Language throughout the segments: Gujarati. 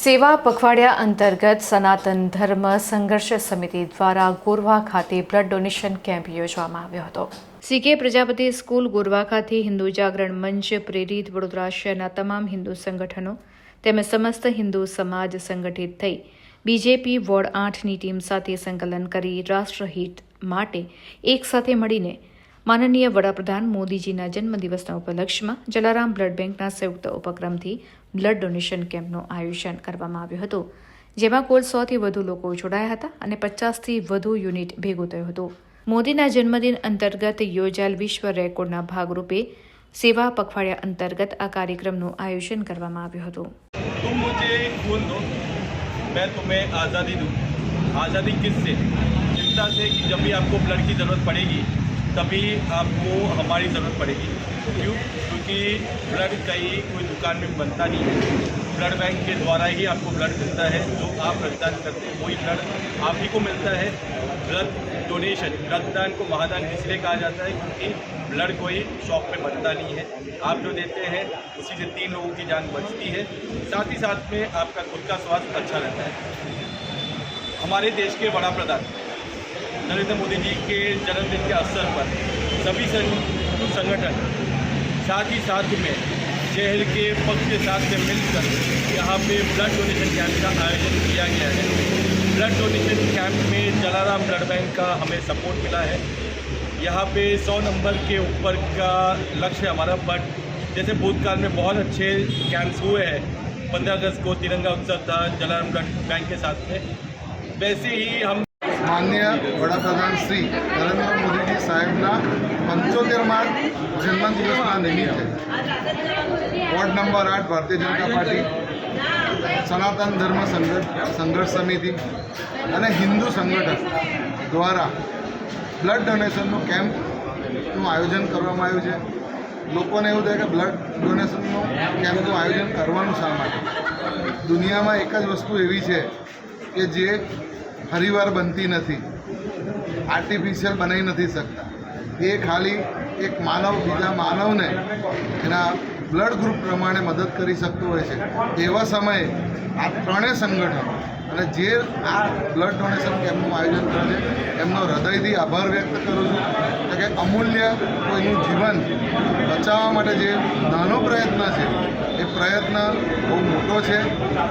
સેવા પખવાડિયા અંતર્ગત સનાતન ધર્મ સંઘર્ષ સમિતિ દ્વારા ગોરવા ખાતે બ્લડ ડોનેશન કેમ્પ યોજવામાં આવ્યો હતો. સીકે પ્રજાપતિ સ્કૂલ ગોરવા ખાતે હિન્દુ જાગરણ મંચ પ્રેરિત વડોદરા શહેરના તમામ હિન્દુ સંગઠનો તેમજ સમસ્ત હિન્દુ સમાજ સંગઠિત થઈ બીજેપી વોર્ડ આઠની ટીમ સાથે સંકલન કરી રાષ્ટ્રહિત માટે એકસાથે મળીને માનનીય વડાપ્રધાન મોદીજીના જન્મદિવસના ઉપલક્ષ્યમાં જલારામ બ્લડ બેંકના સંયુક્ત ઉપક્રમથી બ્લડ ડોનેશન કેમ્પનું આયોજન કરવામાં આવ્યું હતું જેમાં કુલ સોથી વધુ લોકો જોડાયા હતા અને પચાસથી વધુ યુનિટ ભેગું થયું હતું મોદીના જન્મદિન અંતર્ગત યોજાયેલ વિશ્વ રેકોર્ડના ભાગરૂપે સેવા પખવાડિયા અંતર્ગત આ કાર્યક્રમનું આયોજન કરવામાં આવ્યું હતું तुम मुझे खून दो मैं तुम्हें आज़ादी दूँ आज़ादी किससे चिंता से कि जब भी आपको ब्लड की ज़रूरत पड़ेगी तभी आपको हमारी ज़रूरत पड़ेगी। क्यों? क्योंकि ब्लड कहीं कोई दुकान में बनता नहीं है। ब्लड बैंक के द्वारा ही आपको ब्लड मिलता है, जो आप रक्तदान करते हैं, वही ब्लड आप ही को मिलता है। ब्लड डोनेशन, रक्तदान को महादान इसलिए कहा जाता है क्योंकि ब्लड कोई शॉप पे बनता नहीं है। आप जो देते हैं, उसी से तीन लोगों की जान बचती है। साथ ही साथ में आपका खुद का स्वास्थ्य अच्छा रहता है। हमारे देश के बड़ा प्रधान। नरेंद्र मोदी जी के जन्मदिन के अवसर पर सभी संग- संगठन साथ ही साथ में शहर के पक्ष के साथ में मिलकर यहाँ पे ब्लड डोनेशन कैंप का आयोजन किया गया है। ब्लड डोनेशन कैंप में जलाराम ब्लड बैंक का हमें सपोर्ट मिला है। यहाँ पे 100 नंबर के ऊपर का लक्ष्य हमारा बट जैसे भूतकाल में बहुत अच्छे कैंप्स हुए हैं। पंद्रह अगस्त को तिरंगा उत्सव था जलाराम ब्लड बैंक के साथ में। वैसे ही हम માન્ય વડાપ્રધાન શ્રી નરેન્દ્ર મોદીજી સાહેબના પંચોતેરમાં જન્મદિવસના નિમિત્તે વોર્ડ નંબર આઠ ભારતીય જનતા પાર્ટી, સનાતન ધર્મ સંઘર્ષ સંઘર્ષ સમિતિ અને હિન્દુ સંગઠન દ્વારા બ્લડ ડોનેશનનું કેમ્પનું આયોજન કરવામાં આવ્યું છે. લોકોને એવું થાય કે બ્લડ ડોનેશનનું કેમ્પનું આયોજન કરવાનું શા માટે? દુનિયામાં એક જ વસ્તુ એવી છે કે જે ફરીવાર બનતી નથી. આર્ટિફિશિયલ બનાવી નથી શકતા. એ ખાલી એક માનવ, બીજા માનવને એના બ્લડ ગ્રુપ પ્રમાણે મદદ કરી શકતું હોય છે. એવા સમયે આ ત્રણેય સંગઠનો અને જે આ બ્લડ ડોનેશન કેમ્પનું આયોજન કરે છે એમનો હૃદયથી આભાર વ્યક્ત કરું છું કે અમૂલ્ય કોઈનું જીવન બચાવવા માટે જે નાનો પ્રયત્ન છે, એ પ્રયત્ન બહુ મોટો છે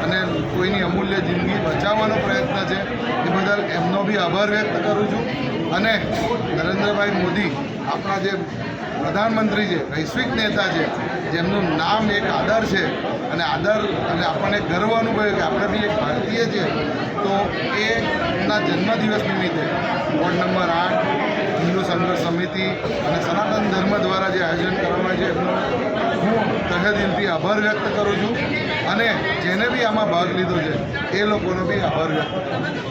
અને કોઈની અમૂલ્ય જિંદગી બચાવવાનો પ્રયત્ન છે, એ બદલ એમનો બી આભાર વ્યક્ત કરું છું. અને નરેન્દ્રભાઈ મોદી, આપણા જે પ્રધાનમંત્રી છે, વૈશ્વિક નેતા છે, જેમનું નામ એક આદર છે અને આદર અને આપણને ગર્વ અનુભવે કે આપણે બી એક ભારતીય છે તો એના જન્મદિવસ નિમિત્તે વોર્ડ નંબર આઠ, હિન્દુ સંઘર્ષ સમિતિ અને સનાતન ધર્મ દ્વારા જે આયોજન કરવામાં છે, એમનો હું તહે દિલથી આભાર વ્યક્ત કરું છું અને જેને બી આમાં ભાગ લીધો છે, એ લોકોનો બી આભાર વ્યક્ત કરું છું.